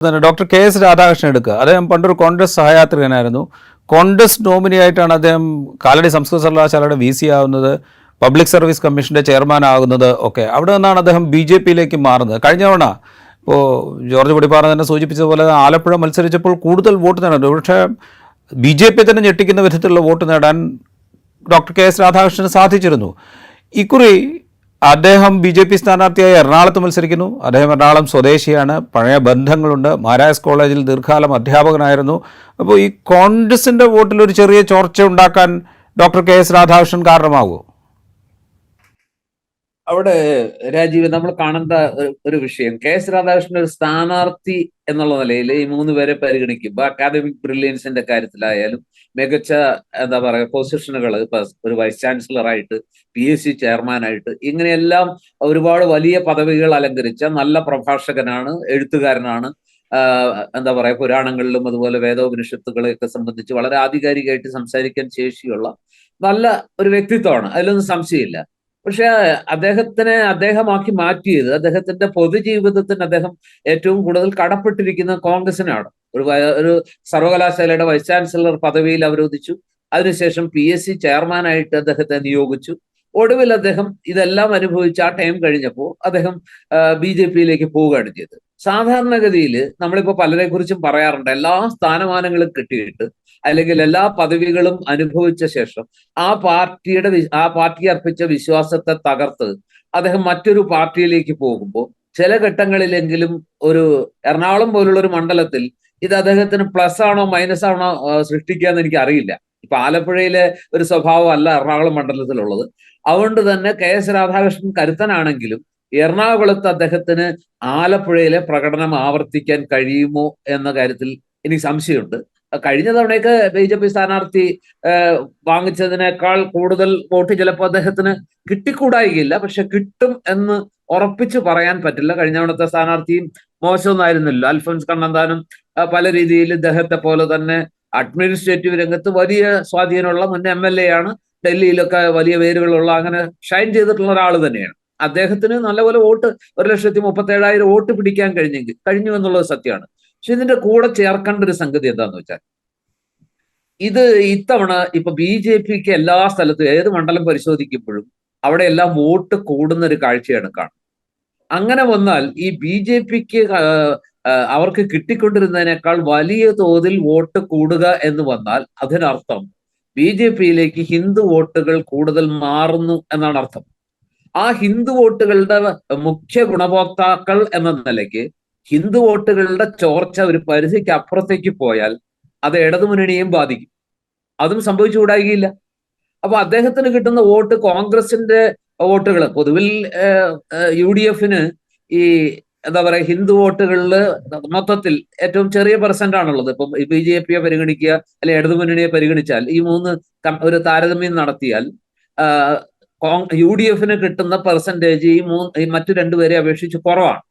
Doctor K S Radhakrishnan എടുക്കുക. അദ്ദേഹം പണ്ടൊരു കോൺഗ്രസ് സഹയാത്രികനായിരുന്നു. കോൺഗ്രസ് നോമിനിയായിട്ടാണ് അദ്ദേഹം കാലടി സംസ്കൃത സർവകലാശാലയുടെ വി സി ആവുന്നത് പബ്ലിക് സർവീസ് കമ്മീഷന്റെ ചെയർമാൻ ആകുന്നത് ഒക്കെ. അവിടെ നിന്നാണ് അദ്ദേഹം ബി ജെ പിയിലേക്ക് മാറുന്നത്. കഴിഞ്ഞ തവണ ഇപ്പോൾ ജോർജ് പൊടിപ്പാറ തന്നെ സൂചിപ്പിച്ചതുപോലെ ആലപ്പുഴ മത്സരിച്ചപ്പോൾ കൂടുതൽ വോട്ട് നേടാൻ പക്ഷേ ബി ജെ പി തന്നെ ഞെട്ടിക്കുന്ന വിധത്തിലുള്ള വോട്ട് നേടാൻ ഡോക്ടർ കെ എസ് രാധാകൃഷ്ണന് സാധിച്ചിരുന്നു. ഇക്കുറി അദ്ദേഹം ബി ജെ പി സ്ഥാനാർത്ഥിയായി എറണാകുളത്ത് മത്സരിക്കുന്നു. അദ്ദേഹം എറണാകുളം സ്വദേശിയാണ്. പഴയ ബന്ധങ്ങളുണ്ട്. മഹാരാജ് കോളേജിൽ ദീർഘകാലം അധ്യാപകനായിരുന്നു. അപ്പോൾ ഈ കോൺഗ്രസിന്റെ വോട്ടിൽ ഒരു ചെറിയ ചോർച്ച ഉണ്ടാക്കാൻ ഡോക്ടർ കെ എസ് രാധാകൃഷ്ണൻ കാരണമാകുമോ അവിടെ രാജീവ് നമ്മൾ കാണേണ്ട ഒരു- വിഷയം. കെ എസ് രാധാകൃഷ്ണൻ ഒരു സ്ഥാനാർത്ഥി എന്നുള്ള നിലയിൽ ഈ മൂന്ന് പേരെ പരിഗണിക്കുമ്പോൾ അക്കാദമിക് ബ്രില്യൻസിന്റെ കാര്യത്തിലായാലും മികച്ച എന്താ പറയുക പൊസിഷനുകൾ ഒരു വൈസ് ചാൻസലറായിട്ട് പി എസ് സി ചെയർമാനായിട്ട് ഇങ്ങനെയെല്ലാം ഒരുപാട് വലിയ പദവികൾ അലങ്കരിച്ച നല്ല പ്രഭാഷകനാണ് എഴുത്തുകാരനാണ്. എന്താ പറയുക പുരാണങ്ങളിലും അതുപോലെ വേദോപനിഷത്തുകളെയൊക്കെ സംബന്ധിച്ച് വളരെ ആധികാരികമായിട്ട് സംസാരിക്കാൻ ശേഷിയുള്ള നല്ല ഒരു വ്യക്തിത്വമാണ്. അതിലൊന്നും സംശയമില്ല. പക്ഷെ അദ്ദേഹത്തിനെ അദ്ദേഹമാക്കി മാറ്റിയത് അദ്ദേഹത്തിന്റെ പൊതുജീവിതത്തിന് അദ്ദേഹം ഏറ്റവും കൂടുതൽ കടപ്പെട്ടിരിക്കുന്ന കോൺഗ്രസിനാണ്. ഒരു ഒരു സർവകലാശാലയുടെ വൈസ് ചാൻസലർ പദവിയിൽ അവരോധിച്ചു. അതിനുശേഷം പി എസ് സി ചെയർമാനായിട്ട് അദ്ദേഹത്തെ നിയോഗിച്ചു. ഒടുവിൽ അദ്ദേഹം ഇതെല്ലാം അനുഭവിച്ച് ആ ടൈം കഴിഞ്ഞപ്പോൾ അദ്ദേഹം ബി ജെ പിയിലേക്ക് പോവുകയാണ് ചെയ്തത്. സാധാരണഗതിയിൽ നമ്മളിപ്പോ പലരെ കുറിച്ചും പറയാറുണ്ട്. എല്ലാ സ്ഥാനമാനങ്ങളും കിട്ടിയിട്ട് അല്ലെങ്കിൽ എല്ലാ പദവികളും അനുഭവിച്ച ശേഷം ആ പാർട്ടിയുടെ ആ പാർട്ടി അർപ്പിച്ച വിശ്വാസത്തെ തകർത്ത് അദ്ദേഹം മറ്റൊരു പാർട്ടിയിലേക്ക് പോകുമ്പോൾ ചില ഘട്ടങ്ങളിലെങ്കിലും ഒരു എറണാകുളം പോലുള്ള ഒരു മണ്ഡലത്തിൽ ഇത് അദ്ദേഹത്തിന് പ്ലസ് ആണോ മൈനസ് ആണോ സൃഷ്ടിക്കുക എന്ന് എനിക്ക് അറിയില്ല. ഇപ്പൊ ആലപ്പുഴയിലെ ഒരു സ്വഭാവമല്ല എറണാകുളം മണ്ഡലത്തിലുള്ളത്. അതുകൊണ്ട് തന്നെ കെ എസ് രാധാകൃഷ്ണൻ കരുത്തനാണെങ്കിലും എറണാകുളത്ത് അദ്ദേഹത്തിന് ആലപ്പുഴയിലെ പ്രകടനം ആവർത്തിക്കാൻ കഴിയുമോ എന്ന കാര്യത്തിൽ എനിക്ക് സംശയമുണ്ട്. കഴിഞ്ഞ തവണയൊക്കെ ബി ജെ പി സ്ഥാനാർത്ഥി വാങ്ങിച്ചതിനേക്കാൾ കൂടുതൽ വോട്ട് ചിലപ്പോൾ അദ്ദേഹത്തിന് കിട്ടിക്കൂടായികയില്ല. പക്ഷെ കിട്ടും എന്ന് ഉറപ്പിച്ച് പറയാൻ പറ്റില്ല. കഴിഞ്ഞ തവണത്തെ സ്ഥാനാർത്ഥിയും മോശമൊന്നായിരുന്നില്ല. അൽഫോൻസ് കണ്ണന്താനും പല രീതിയിൽ ഇദ്ദേഹത്തെ പോലെ തന്നെ അഡ്മിനിസ്ട്രേറ്റീവ് രംഗത്ത് വലിയ സ്വാധീനമുള്ള മുൻ എം എൽ എ ആണ്. ഡൽഹിയിലൊക്കെ വലിയ പേരുകളുള്ള അങ്ങനെ ഷൈൻ ചെയ്തിട്ടുള്ള ഒരാൾ തന്നെയാണ്. അദ്ദേഹത്തിന് നല്ലപോലെ വോട്ട് ഒരു ലക്ഷത്തി മുപ്പത്തി ഏഴായിരം വോട്ട് പിടിക്കാൻ കഴിഞ്ഞെങ്കിൽ കഴിഞ്ഞു എന്നുള്ളത് സത്യമാണ്. പക്ഷെ ഇതിന്റെ കൂടെ ചേർക്കേണ്ട ഒരു സംഗതി എന്താന്ന് വെച്ചാൽ ഇത് ഇത്തവണ ഇപ്പൊ ബി ജെ പിക്ക് എല്ലാ സ്ഥലത്തും ഏത് മണ്ഡലം പരിശോധിക്കുമ്പോഴും അവിടെ എല്ലാം വോട്ട് കൂടുന്ന ഒരു കാഴ്ചയാണ് കാണുന്നത്. അങ്ങനെ വന്നാൽ ഈ ബി ജെ പിക്ക് അവർക്ക് കിട്ടിക്കൊണ്ടിരുന്നതിനേക്കാൾ വലിയ തോതിൽ വോട്ട് കൂടുക എന്ന് വന്നാൽ അതിനർത്ഥം ബി ജെ പിയിലേക്ക് ഹിന്ദു വോട്ടുകൾ കൂടുതൽ മാറുന്നു എന്നാണ് അർത്ഥം. ആ ഹിന്ദു വോട്ടുകളുടെ മുഖ്യ ഗുണഭോക്താക്കൾ എന്ന നിലയ്ക്ക് ഹിന്ദു വോട്ടുകളുടെ ചോർച്ച ഒരു പരിധിക്ക് അപ്പുറത്തേക്ക് പോയാൽ അത് ഇടതുമുന്നണിയെയും ബാധിക്കും. അതും സംഭവിച്ചുകൂടായികയില്ല. അപ്പൊ അദ്ദേഹത്തിന് കിട്ടുന്ന വോട്ട് കോൺഗ്രസിന്റെ വോട്ടുകൾ പൊതുവിൽ യു ഡി എഫിന് ഈ എന്താ പറയാ ഹിന്ദു വോട്ടുകളിൽ മൊത്തത്തിൽ ഏറ്റവും ചെറിയ പെർസെന്റ് ആണുള്ളത്. ഇപ്പം ബി ജെ പിയെ പരിഗണിക്കുക അല്ലെ ഇടതുമുന്നണിയെ പരിഗണിച്ചാൽ ഈ മൂന്ന് ഒരു താരതമ്യം നടത്തിയാൽ യു ഡി എഫിന് കിട്ടുന്ന പെർസെന്റേജ് ഈ മൂന്ന് ഈ മറ്റു രണ്ടുപേരെ അപേക്ഷിച്ച് കുറവാണ്.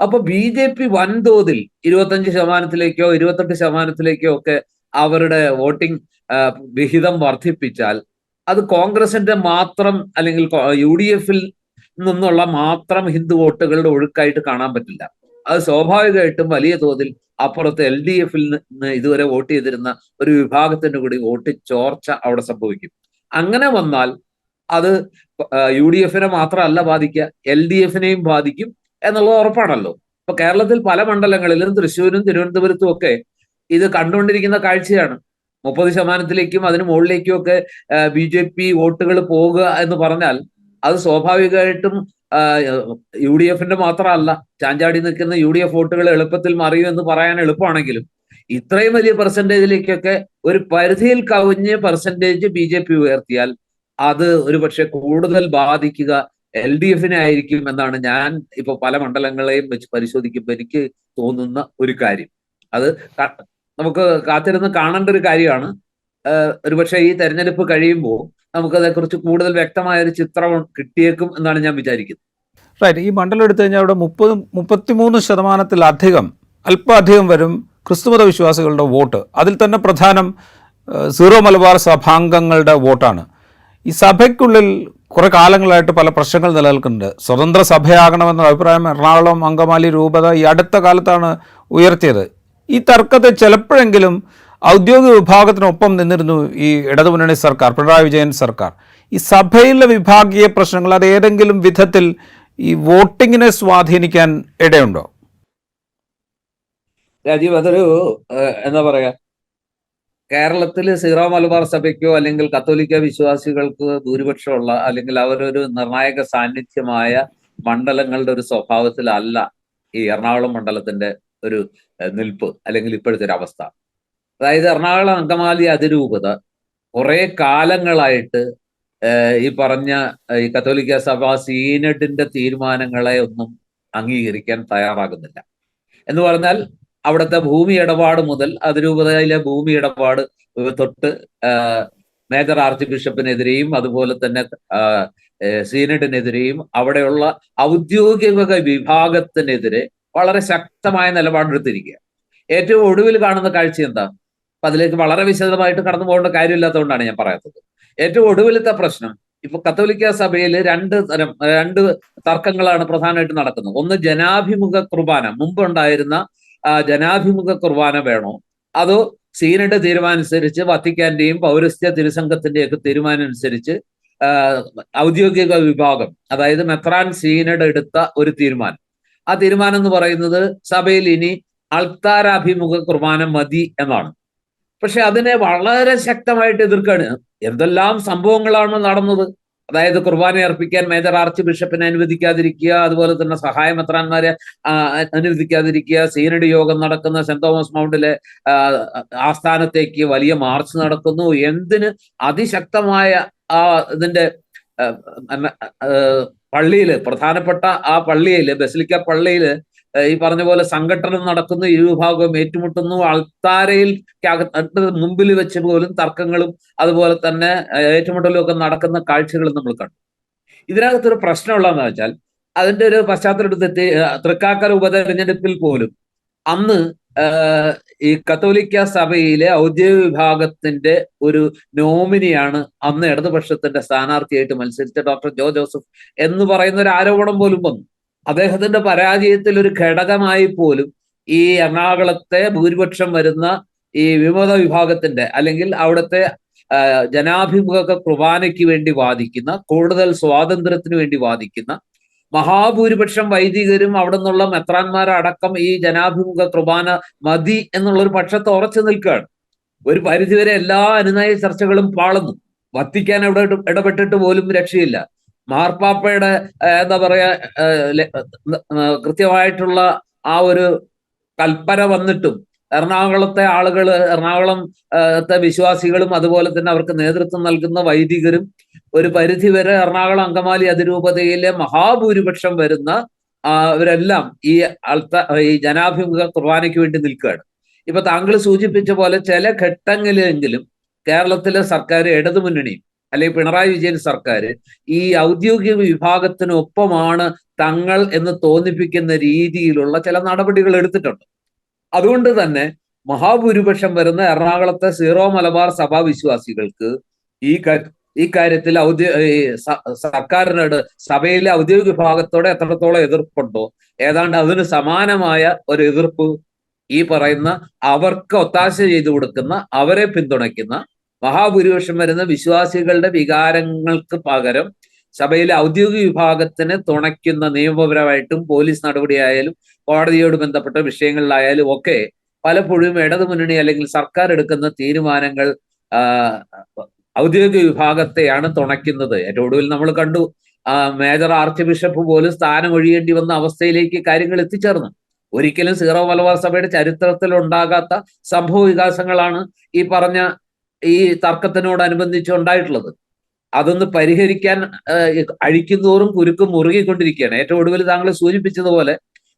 അപ്പൊ ബി ജെ പി വൻതോതിൽ ഇരുപത്തഞ്ച് ശതമാനത്തിലേക്കോ ഇരുപത്തെട്ട് ശതമാനത്തിലേക്കോ ഒക്കെ അവരുടെ വോട്ടിംഗ് വിഹിതം വർദ്ധിപ്പിച്ചാൽ അത് കോൺഗ്രസിന്റെ മാത്രം അല്ലെങ്കിൽ യു ഡി എഫിൽ നിന്നുള്ള മാത്രം ഹിന്ദു വോട്ടുകളുടെ ഒഴുക്കായിട്ട് കാണാൻ പറ്റില്ല. അത് സ്വാഭാവികമായിട്ടും വലിയ തോതിൽ അപ്പുറത്ത് എൽ ഡി എഫിൽ നിന്ന് ഇതുവരെ വോട്ട് ചെയ്തിരുന്ന ഒരു വിഭാഗത്തിന്റെ കൂടി വോട്ട് ചോർച്ച അവിടെ സംഭവിക്കും. അങ്ങനെ വന്നാൽ അത് യു ഡി എഫിനെ മാത്രമല്ല ബാധിക്കുക എൽ ഡി എഫിനെയും ബാധിക്കും എന്നുള്ളത് ഉറപ്പാണല്ലോ. ഇപ്പൊ കേരളത്തിൽ പല മണ്ഡലങ്ങളിലും തൃശ്ശൂരും തിരുവനന്തപുരത്തും ഒക്കെ ഇത് കണ്ടുകൊണ്ടിരിക്കുന്ന കാഴ്ചയാണ്. മുപ്പത് ശതമാനത്തിലേക്കും അതിന് മുകളിലേക്കും ഒക്കെ ബി ജെ പി വോട്ടുകൾ പോകുക എന്ന് പറഞ്ഞാൽ അത് സ്വാഭാവികമായിട്ടും യു ഡി എഫിന്റെ മാത്രമല്ല ചാഞ്ചാടി നിൽക്കുന്ന യു ഡി എഫ് വോട്ടുകൾ എളുപ്പത്തിൽ മറിയും എന്ന് പറയാൻ എളുപ്പമാണെങ്കിലും ഇത്രയും വലിയ പെർസെന്റേജിലേക്കൊക്കെ ഒരു പരിധിയിൽ കവിഞ്ഞ് പെർസെന്റേജ് ബി ജെ പി ഉയർത്തിയാൽ അത് ഒരു പക്ഷെ കൂടുതൽ ബാധിക്കുക എൽ ഡി എഫിനെ ആയിരിക്കും എന്നാണ് ഞാൻ ഇപ്പൊ പല മണ്ഡലങ്ങളെയും വെച്ച് പരിശോധിക്കുമ്പോൾ എനിക്ക് തോന്നുന്ന ഒരു കാര്യം. അത് നമുക്ക് കാത്തിരുന്ന് കാണേണ്ട ഒരു കാര്യമാണ്. ഒരുപക്ഷെ ഈ തെരഞ്ഞെടുപ്പ് കഴിയുമ്പോൾ നമുക്കതേക്കുറിച്ച് കൂടുതൽ വ്യക്തമായ ഒരു ചിത്രം കിട്ടിയേക്കും എന്നാണ് ഞാൻ വിചാരിക്കുന്നത് റൈറ്റ്. ഈ മണ്ഡലം എടുത്തു കഴിഞ്ഞാൽ അവിടെ മുപ്പത് മുപ്പത്തിമൂന്ന് ശതമാനത്തിലധികം അല്പാധികം വരും ക്രിസ്തുമത വിശ്വാസികളുടെ വോട്ട്. അതിൽ തന്നെ പ്രധാനം സീറോ മലബാർ സഭാംഗങ്ങളുടെ വോട്ടാണ്. ഈ സഭയ്ക്കുള്ളിൽ കുറേ കാലങ്ങളായിട്ട് പല പ്രശ്നങ്ങൾ നിലനിൽക്കുന്നുണ്ട്. സ്വതന്ത്ര സഭയാകണമെന്ന അഭിപ്രായം എറണാകുളം അങ്കമാലി രൂപത ഈ അടുത്ത കാലത്താണ് ഉയർത്തിയത്. ഈ തർക്കത്തെ ചിലപ്പോഴെങ്കിലും ഔദ്യോഗിക വിഭാഗത്തിനൊപ്പം നിന്നിരുന്നു ഈ ഇടതുമുന്നണി സർക്കാർ പിണറായി വിജയൻ സർക്കാർ. ഈ സഭയിലെ വിഭാഗീയ പ്രശ്നങ്ങൾ അത് ഏതെങ്കിലും വിധത്തിൽ ഈ വോട്ടിങ്ങിനെ സ്വാധീനിക്കാൻ ഇടയുണ്ടോ? രാജീവ് അതൊരു എന്താ പറയാ കേരളത്തിൽ സീറോ മലബാർ സഭയ്ക്കോ അല്ലെങ്കിൽ കത്തോലിക്ക വിശ്വാസികൾക്ക് ഭൂരിപക്ഷമുള്ള അല്ലെങ്കിൽ അവരൊരു നിർണായക സാന്നിധ്യമായ മണ്ഡലങ്ങളുടെ ഒരു സ്വഭാവത്തിലല്ല ഈ എറണാകുളം മണ്ഡലത്തിന്റെ ഒരു നിൽപ്പ് അല്ലെങ്കിൽ ഇപ്പോഴത്തെ ഒരു അവസ്ഥ. അതായത് എറണാകുളം അങ്കമാലി അതിരൂപത കുറെ കാലങ്ങളായിട്ട് ഈ പറഞ്ഞ ഈ കത്തോലിക്ക സഭ സീനഡിന്റെ തീരുമാനങ്ങളെ ഒന്നും അംഗീകരിക്കാൻ തയ്യാറാകുന്നില്ല. എന്ന് പറഞ്ഞാൽ അവിടുത്തെ ഭൂമി ഇടപാട് മുതൽ അതിരൂപതയിലെ ഭൂമി ഇടപാട് തൊട്ട് മേജർ ആർച്ച് ബിഷപ്പിനെതിരെയും അതുപോലെ തന്നെ സീനഡിനെതിരെയും അവിടെയുള്ള ഔദ്യോഗിക വിഭാഗത്തിനെതിരെ വളരെ ശക്തമായ നിലപാടെടുത്തിരിക്കുക ഏറ്റവും ഒടുവിൽ കാണുന്ന കാഴ്ച എന്താ? അപ്പൊ അതിലേക്ക് വളരെ വിശദമായിട്ട് കടന്നു പോകേണ്ട കാര്യമില്ലാത്തതുകൊണ്ടാണ് ഞാൻ പറയാത്തത്. ഏറ്റവും ഒടുവിലത്തെ പ്രശ്നം ഇപ്പൊ കത്തോലിക്ക സഭയിൽ രണ്ട് തരം രണ്ട് തർക്കങ്ങളാണ് പ്രധാനമായിട്ട് നടക്കുന്നത്. ഒന്ന് ജനാഭിമുഖ കുർബാന മുമ്പുണ്ടായിരുന്ന ജനാഭിമുഖ കുർബാന വേണോ? അതോ സീനയുടെ തീരുമാനമനുസരിച്ച് വത്തിക്കാന്റെയും പൗരസ്ത്യ തിരുസംഘത്തിന്റെയും ഒക്കെ തീരുമാനം അനുസരിച്ച് ഔദ്യോഗിക വിഭാഗം അതായത് മെത്രാൻ സീനഡ് എടുത്ത ഒരു തീരുമാനം. ആ തീരുമാനം എന്ന് പറയുന്നത് സഭയിൽ ഇനി അൾത്താരാഭിമുഖ കുർബാന മതി എന്നാണ്. പക്ഷെ അതിനെ വളരെ ശക്തമായിട്ട് എതിർക്കാണ്. എന്തെല്ലാം സംഭവങ്ങളാണ് നടന്നത്? അതായത് കുർബാന അർപ്പിക്കാൻ മേജർ ആർച്ച് ബിഷപ്പിനെ അനുവദിക്കാതിരിക്കുക അതുപോലെ തന്നെ സഹായ മെത്രാന്മാരെ അനുവദിക്കാതിരിക്കുക സീനഡ് യോഗം നടക്കുന്ന സെന്റ് തോമസ് മൗണ്ടിലെ ആസ്ഥാനത്തേക്ക് വലിയ മാർച്ച് നടക്കുന്നു. എന്തിന് അതിശക്തമായ ആ ഇതിന്റെ പള്ളിയിൽ പ്രധാനപ്പെട്ട ആ പള്ളിയിൽ ബസിലിക്ക പള്ളിയിൽ ഈ പറഞ്ഞ പോലെ സംഘടന നടക്കുന്നു ഈ വിഭാഗവും ഏറ്റുമുട്ടുന്നു. അൾത്താരയിൽ മുമ്പിൽ വെച്ച് പോലും തർക്കങ്ങളും അതുപോലെ തന്നെ ഏറ്റുമുട്ടലും ഒക്കെ നടക്കുന്ന കാഴ്ചകൾ നമ്മൾ കണ്ടു. ഇതിനകത്തൊരു പ്രശ്നമുള്ളതെന്ന് വെച്ചാൽ അതിന്റെ ഒരു പശ്ചാത്തലത്തിൽ തൃക്കാക്കര ഉപതെരഞ്ഞെടുപ്പിൽ പോലും അന്ന് ഈ കത്തോലിക്ക സഭയിലെ ഔദ്യോഗിക വിഭാഗത്തിന്റെ ഒരു നോമിനിയാണ് അന്ന് ഇടതുപക്ഷത്തിന്റെ സ്ഥാനാർത്ഥിയായിട്ട് മത്സരിച്ച ഡോക്ടർ ജോ ജോസഫ് എന്ന് പറയുന്ന ഒരു ആരോപണം പോലും വന്നു. അദ്ദേഹത്തിന്റെ പരാജയത്തിൽ ഒരു ഘടകമായി പോലും ഈ എറണാകുളത്തെ ഭൂരിപക്ഷം വരുന്ന ഈ വിമത വിഭാഗത്തിന്റെ അല്ലെങ്കിൽ അവിടുത്തെ ജനാഭിമുഖ കുർബാനയ്ക്ക് വേണ്ടി വാദിക്കുന്ന കൂടുതൽ സ്വാതന്ത്ര്യത്തിന് വേണ്ടി വാദിക്കുന്ന മഹാഭൂരിപക്ഷം വൈദികരും അവിടെ നിന്നുള്ള മെത്രാന്മാരടക്കം ഈ ജനാഭിമുഖ കുർബാന മതി എന്നുള്ള ഒരു പക്ഷത്ത് ഉറച്ചു നിൽക്കുകയാണ്. ഒരു പരിധിവരെ എല്ലാ അനുനയ ചർച്ചകളും പാളുന്നു. വത്തിക്കാൻ അവിടെ ഇടപെട്ടിട്ട് പോലും രക്ഷയില്ല. മാർപ്പാപ്പയുടെ എന്താ പറയാ കൃത്യമായിട്ടുള്ള ആ ഒരു കൽപ്പന വന്നിട്ടും എറണാകുളത്തെ ആളുകൾ എറണാകുളം വിശ്വാസികളും അതുപോലെ തന്നെ അവർക്ക് നേതൃത്വം നൽകുന്ന വൈദികരും ഒരു പരിധി വരെ എറണാകുളം അങ്കമാലി അതിരൂപതയിലെ മഹാഭൂരിപക്ഷം വരുന്ന അവരെല്ലാം ഈ അൾത്ത ഈ ജനാഭിമുഖ കുർബാനയ്ക്ക് വേണ്ടി നിൽക്കുകയാണ്. ഇപ്പൊ താങ്കൾ സൂചിപ്പിച്ച പോലെ ചില ഘട്ടങ്ങളിലെങ്കിലും കേരളത്തിലെ സർക്കാർ ഇടതുമുന്നണിയും അല്ലെങ്കിൽ പിണറായി വിജയൻ സർക്കാർ ഈ ഔദ്യോഗിക വിഭാഗത്തിനൊപ്പമാണ് തങ്ങൾ എന്ന് തോന്നിപ്പിക്കുന്ന രീതിയിലുള്ള ചില നടപടികൾ എടുത്തിട്ടുണ്ട്. അതുകൊണ്ട് തന്നെ മഹാഭൂരിപക്ഷം വരുന്ന എറണാകുളത്തെ സീറോ മലബാർ സഭാ വിശ്വാസികൾക്ക് ഈ ഈ കാര്യത്തിൽ ഔദ്യോഗിക സർക്കാരിനോട് സഭയിലെ ഔദ്യോഗിക വിഭാഗത്തോടെ എത്രത്തോളം എതിർപ്പുണ്ടോ ഏതാണ്ട് അതിന് സമാനമായ ഒരു എതിർപ്പ് ഈ പറയുന്ന അവർക്ക് ഒത്താശ ചെയ്തു കൊടുക്കുന്ന അവരെ പിന്തുണയ്ക്കുന്ന മഹാഭൂരിപക്ഷം വരുന്ന വിശ്വാസികളുടെ വികാരങ്ങൾക്ക് പകരം സഭയിലെ ഔദ്യോഗിക വിഭാഗത്തിന് തുണയ്ക്കുന്ന നിയമപരമായിട്ടും പോലീസ് നടപടിയായാലും കോടതിയോട് ബന്ധപ്പെട്ട വിഷയങ്ങളിലായാലും ഒക്കെ പലപ്പോഴും ഇടതുമുന്നണി അല്ലെങ്കിൽ സർക്കാർ എടുക്കുന്ന തീരുമാനങ്ങൾ ഔദ്യോഗിക വിഭാഗത്തെയാണ് തുണയ്ക്കുന്നത്. ഏറ്റവും ഒടുവിൽ നമ്മൾ കണ്ടു മേജർ ആർച്ച് ബിഷപ്പ് പോലും സ്ഥാനം ഒഴിയേണ്ടി വന്ന അവസ്ഥയിലേക്ക് കാര്യങ്ങൾ എത്തിച്ചേർന്നു. ഒരിക്കലും സീറോ മലബാർ സഭയുടെ ചരിത്രത്തിൽ ഉണ്ടാകാത്ത സംഭവ വികാസങ്ങളാണ് ഈ പറഞ്ഞ ഈ തർക്കത്തിനോടനുബന്ധിച്ച് ഉണ്ടായിട്ടുള്ളത്. അതൊന്ന് പരിഹരിക്കാൻ അഴിക്കുന്നതോറും കുരുക്കും മുറുകിക്കൊണ്ടിരിക്കുകയാണ്. ഏറ്റവും ഒടുവിൽ താങ്കൾ സൂചിപ്പിച്ചതുപോലെ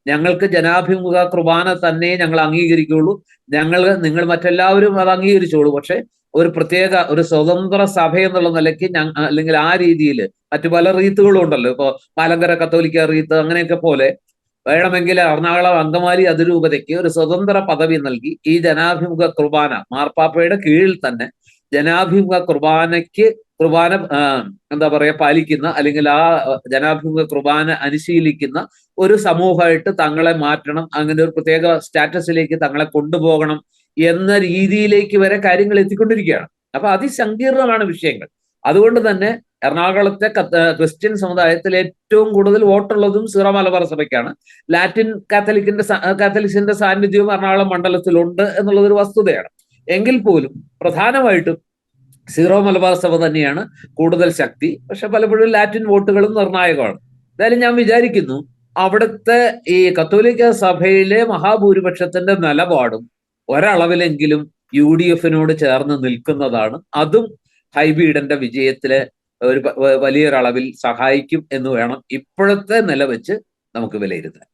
ഞങ്ങൾക്ക് ജനാഭിമുഖ കുർബാന തന്നെ ഞങ്ങൾ അംഗീകരിക്കുകയുള്ളൂ. ഞങ്ങൾ നിങ്ങൾ മറ്റെല്ലാവരും അത് അംഗീകരിച്ചോളൂ. പക്ഷെ ഒരു പ്രത്യേക ഒരു സ്വതന്ത്ര സഭ എന്നുള്ള നിലയ്ക്ക് അല്ലെങ്കിൽ ആ രീതിയിൽ മറ്റു പല റീത്തുകളും ഉണ്ടല്ലോ. ഇപ്പൊ മലങ്കര കത്തോലിക്ക റീത്ത് അങ്ങനെയൊക്കെ പോലെ വേണമെങ്കിൽ എറണാകുളം അങ്കമാലി അതിരൂപതയ്ക്ക് ഒരു സ്വതന്ത്ര പദവി നൽകി ഈ ജനാഭിമുഖ കുർബാന മാർപ്പാപ്പയുടെ കീഴിൽ തന്നെ ജനാഭിമുഖ കുർബാനയ്ക്ക് കുർബാന എന്താ പറയുക പാലിക്കുന്ന അല്ലെങ്കിൽ ആ ജനാഭിമുഖ കുർബാന അനുശീലിക്കുന്ന ഒരു സമൂഹമായിട്ട് തങ്ങളെ മാറ്റണം അങ്ങനെ ഒരു പ്രത്യേക സ്റ്റാറ്റസിലേക്ക് തങ്ങളെ കൊണ്ടുപോകണം എന്ന രീതിയിലേക്ക് വരെ കാര്യങ്ങൾ എത്തിക്കൊണ്ടിരിക്കുകയാണ്. അപ്പൊ അതിസങ്കീർണമാണ് വിഷയങ്ങൾ. അതുകൊണ്ട് തന്നെ എറണാകുളത്തെ ക്രിസ്ത്യൻ സമുദായത്തിൽ ഏറ്റവും കൂടുതൽ വോട്ടുള്ളതും സീറോ മലബാർ സഭയ്ക്കാണ്. ലാറ്റിൻ കാത്തലിക്കിന്റെ കാത്തലിക്സിന്റെ സാന്നിധ്യവും എറണാകുളം മണ്ഡലത്തിലുണ്ട് എന്നുള്ളത് ഒരു വസ്തുതയാണ്. എങ്കിൽ പോലും പ്രധാനമായിട്ടും സീറോ മലബാർ സഭ തന്നെയാണ് കൂടുതൽ ശക്തി. പക്ഷെ പലപ്പോഴും ലാറ്റിൻ വോട്ടുകളും നിർണായകമാണ്. എന്തായാലും ഞാൻ വിചാരിക്കുന്നു അവിടുത്തെ ഈ കത്തോലിക്ക സഭയിലെ മഹാഭൂരിപക്ഷത്തിന്റെ നിലപാടും ഒരളവിലെങ്കിലും യു ഡി എഫിനോട് ചേർന്ന് നിൽക്കുന്നതാണ്. അതും ഹൈബീഡന്റെ വിജയത്തിലെ ഒരു വലിയൊരളവിൽ സഹായിക്കും എന്ന് വേണം ഇപ്പോഴത്തെ നില വെച്ച് നമുക്ക് വിലയിരുത്താൻ.